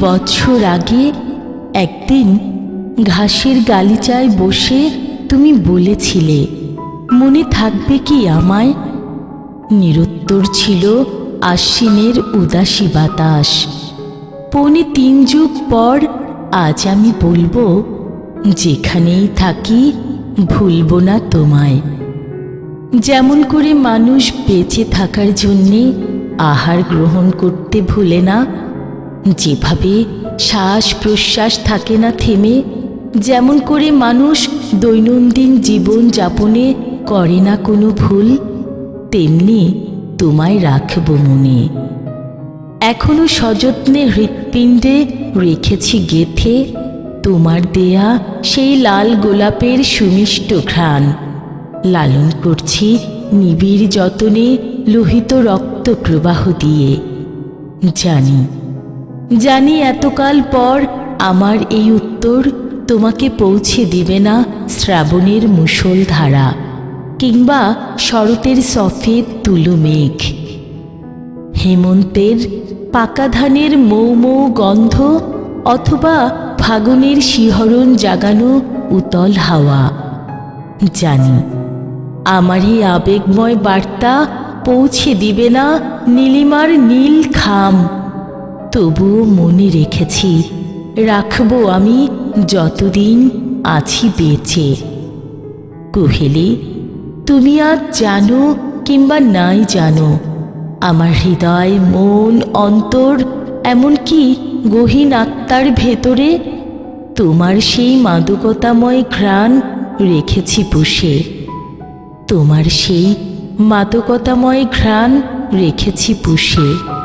বৎসর আগে একদিন ঘাসের গালিচায় বসে তুমি বলেছিলে, মনে থাকবে কি আমায়? নিরুত্তর ছিল আশ্বিনের উদাসী বাতাস। পৌনে তিন যুগ পর আজ আমি বলব, যেখানেই থাকি ভুলব না তোমায়। যেমন করে মানুষ বেঁচে থাকার জন্যে আহার গ্রহণ করতে ভুলে না যেভাবে শ্বাস প্রশ্বাস থাকে না থেমে, যেমন করে মানুষ দৈনন্দিন জীবন যাপনে করে না কোনো ভুল, তেমনি তোমায় রাখব মনে। এখনও সযত্নে হৃৎপিণ্ডে রেখেছি গেথে, তোমার দেয়া সেই লাল গোলাপের সুমিষ্ট ঘ্রাণ। লালন করছি নিবিড় যতনে লোহিত রক্ত প্রবাহ দিয়ে। জানি জানি এতকাল পর আমার এই উত্তর তোমাকে পৌঁছে দিবে না শ্রাবণের মুষল ধারা কিংবা শরতের সফেদ তুলো মেঘ। হেমন্তের পাকা ধানের মৌ মৌ গন্ধ অথবা ফাগুনের শিহরণ জাগানো উতল হাওয়া। জানি, আমার এই আবেগময় বার্তা পৌঁছে দিবে না নীলিমার নীল খাম তবুও মনে রেখেছি, রাখব আমি যতদিন আছি বেঁচে। কুহেলি, তুমি আজ জানো কিংবা নাই জানো, আমার হৃদয় মন অন্তর এমনকি গহীন আত্মার ভেতরে তোমার সেই মাদকতাময় ঘ্রাণ রেখেছি পুষে। তোমার সেই মাদকতাময় ঘ্রাণ রেখেছি পুষে।